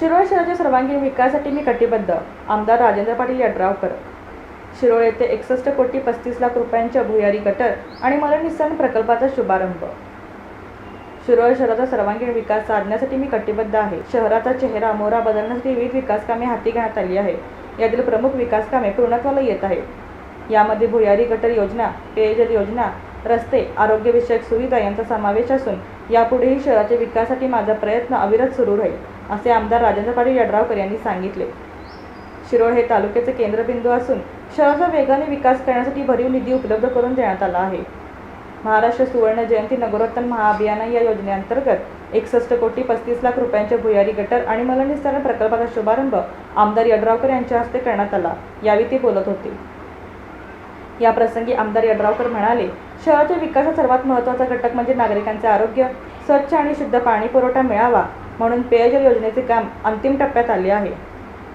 सर्वांगीण विकासासाठी मी कटिबद्ध. आमदार राजेंद्र पाटील यड्रावकर. शिरोळ येथे एकसष्ट कोटी पस्तीस लाख रुपयांच्या भुयारी गटर आणि मलनिस्सारण प्रकल्पाचा शुभारंभ. शिरोळ शहराचा सर्वांगीण विकास साधण्यासाठी मी कटिबद्ध आहे. शहराचा चेहरा मोहरा बदलण्यासाठी विविध विकास कामे हाती घेण्यात आली आहे. यातील प्रमुख विकास कामे पूर्णत्वाला येत आहे यामध्ये भुयारी गटर योजना पेयजल योजना रस्ते आरोग्यविषयक सुविधा यांचा समावेश असून यापुढेही शहराच्या विकासासाठी माझा प्रयत्न अविरत सुरू राहील. असे आमदार राजेंद्र पाटील यड्रावकर यांनी सांगितले. शिरोळ हे तालुक्याचे केंद्रबिंदू असून शहराचा वेगाने विकास करण्यासाठी भरीव निधी उपलब्ध करून देण्यात आला आहे. महाराष्ट्र सुवर्ण जयंती नगरोत्तन महाअभियान या योजनेअंतर्गत एकसष्ट कोटी पस्तीस लाख रुपयांच्या भुयारी गटर आणि मलनिस्तारण प्रकल्पाचा शुभारंभ आमदार यड्रावकर यांच्या हस्ते करण्यात आला यावेळी ते बोलत होते. या प्रसंगी आमदार यड्रावकर म्हणाले शहराच्या विकासात सर्वात महत्त्वाचा घटक म्हणजे नागरिकांचे आरोग्य स्वच्छ आणि शुद्ध पाणी पुरवठा मिळावा म्हणून पेयजल योजनेचे काम अंतिम टप्प्यात आले आहे.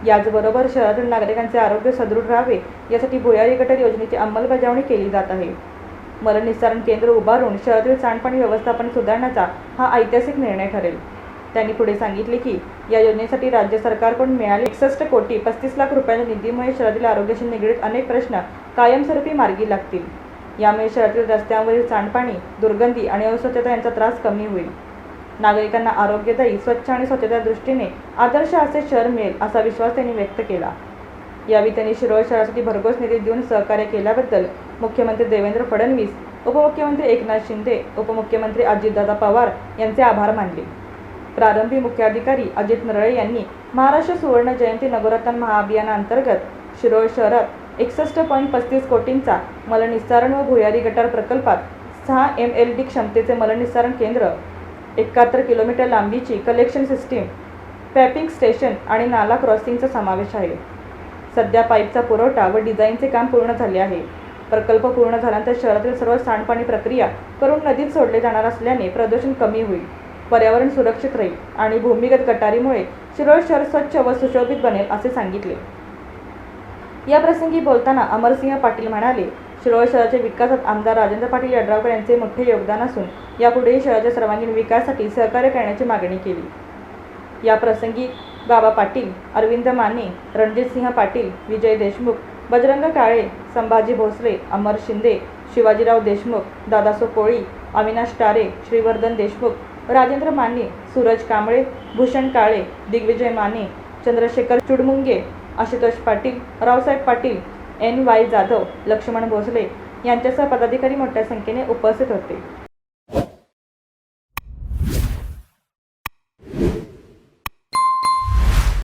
याचबरोबर शहरातील नागरिकांचे आरोग्य सदृढ राहावे यासाठी भुयारी गटर योजनेची अंमलबजावणी केली जात आहे. मलनिस्सारण केंद्र उभारून शहरातील सांडपाणी व्यवस्थापन सुधारण्याचा हा ऐतिहासिक निर्णय ठरेल. त्यांनी पुढे सांगितले की या योजनेसाठी राज्य सरकारकडून मिळाले एकसष्ट कोटी पस्तीस लाख रुपयांच्या निधीमुळे शहरातील आरोग्याशी निगडीत अनेक प्रश्न कायमस्वरूपी मार्गी लागतील. यामुळे शहरातील रस्त्यांवरील सांडपाणी दुर्गंधी आणि अस्वच्छता यांचा त्रास कमी होईल. नागरिकांना आरोग्यदायी स्वच्छ आणि स्वच्छता दृष्टीने आदर्श असे शहर मिळेल असा विश्वास त्यांनी व्यक्त केला. यावेळी त्यांनी शिरोळ शहरासाठी भरघोस निधी देऊन सहकार्य केल्याबद्दल मुख्यमंत्री देवेंद्र फडणवीस उपमुख्यमंत्री एकनाथ शिंदे उपमुख्यमंत्री अजितदादा पवार यांचे आभार मानले. प्रारंभी मुख्याधिकारी अजित नरळे यांनी महाराष्ट्र सुवर्ण जयंती नगरत्न महाअभियानाअंतर्गत शिरोळ शहरात एकसष्ट पॉईंट पस्तीस कोटींचा मलनिस्सारण व भुयारी गटार प्रकल्पात सहा एम एल डी क्षमतेचे मलनिस्सारण केंद्र एकाहत्तर किलोमीटर लांबीची कलेक्शन सिस्टीम पॅपिंग स्टेशन आणि नाला क्रॉसिंगचा समावेश आहे. सध्या पाईपचा पुरवठा व डिझाईनचे काम पूर्ण झाले आहे. प्रकल्प पूर्ण झाल्यानंतर शहरातील सर्व सांडपाणी प्रक्रिया करून नदीत सोडले जाणार असल्याने प्रदूषण कमी होईल. पर्यावरण सुरक्षित राहील आणि भूमिगत गटारीमुळे शिरोळ शहर स्वच्छ व सुशोभित बनेल असे सांगितले. या प्रसंगी बोलताना अमरसिंह पाटील म्हणाले शिरोळ शहराच्या विकासात आमदार राजेंद्र पाटील यड्रावकर यांचे मोठे योगदान असून यापुढेही शहराच्या सर्वांगीण विकासासाठी सहकार्य करण्याची मागणी केली. या प्रसंगी बाबा पाटील अरविंद माने रणजितसिंह पाटील विजय देशमुख बजरंग काळे संभाजी भोसले अमर शिंदे शिवाजीराव देशमुख दादासो कोळी अविनाश टारे श्रीवर्धन देशमुख राजेंद्र माने सूरज कांबळे भूषण काळे दिग्विजय माने चंद्रशेखर चुडमुंगे आशुतोष पाटील रावसाहेब पाटील एन वाय जाधव लक्ष्मण भोसले यांच्यासह पदाधिकारी मोठ्या संख्येने उपस्थित होते.